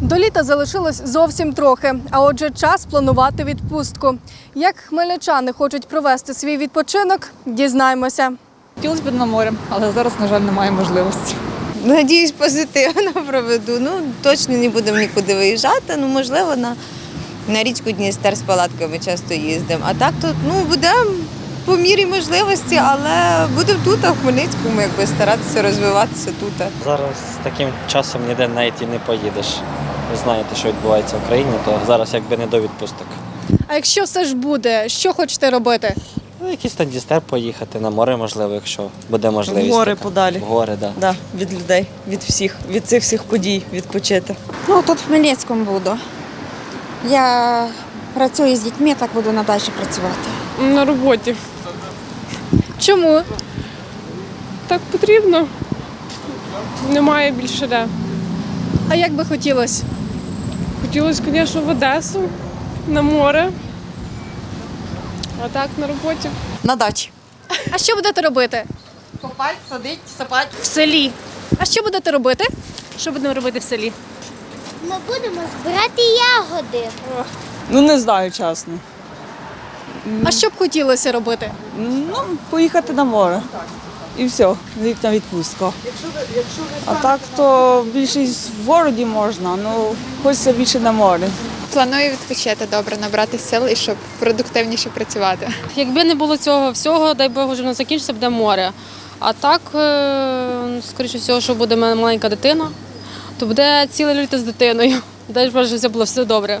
До літа залишилось зовсім трохи, а отже, час планувати відпустку. Як хмельничани хочуть провести свій відпочинок, дізнаємося. Хотілося б на море, але зараз, на жаль, немає можливості. Надіюсь, позитивно проведу. Ну, точно не будемо нікуди виїжджати. Ну, можливо, на, на річку Дністер з палатками часто їздимо. А так тут ну, будемо по мірі можливості, але будемо тут, а в Хмельницькому, якби старатися розвиватися тут. Зараз таким часом ніде навіть і не поїдеш. Ви знаєте, що відбувається в країні, то зараз якби не до відпусток. А якщо все ж буде, що хочете робити? Ну, якийсь там дістер поїхати на море, можливо, якщо буде можливість. В гори така. подалі. В гори, так. Да. Да, від людей, від всіх, від цих всіх подій відпочити. Ну, тут в Хмельницькому буду. Я працюю з дітьми, так буду на дачі працювати. На роботі. Чому? Так потрібно. Немає більше де. А як би хотілося? Хотілося, звісно, в Одесу, на море. А так на роботі. На дачі. А що будете робити? Копать, садить, сапать. В селі. А що будете робити? Що будемо робити в селі? Ми будемо збирати ягоди. Ну не знаю, чесно. А що б хотілося робити? Ну, поїхати на море. І все, літня відпустка. А так то більшість в городі можна, ну хочеться більше на море. Планую відпочити добре, набрати сил і щоб продуктивніше працювати. Якби не було цього всього, дай Бог, вже воно закінчиться, буде море. А так, е, скоріше всього, що буде мене маленька дитина, то буде ціле літо з дитиною. Дай Боже, все було все добре.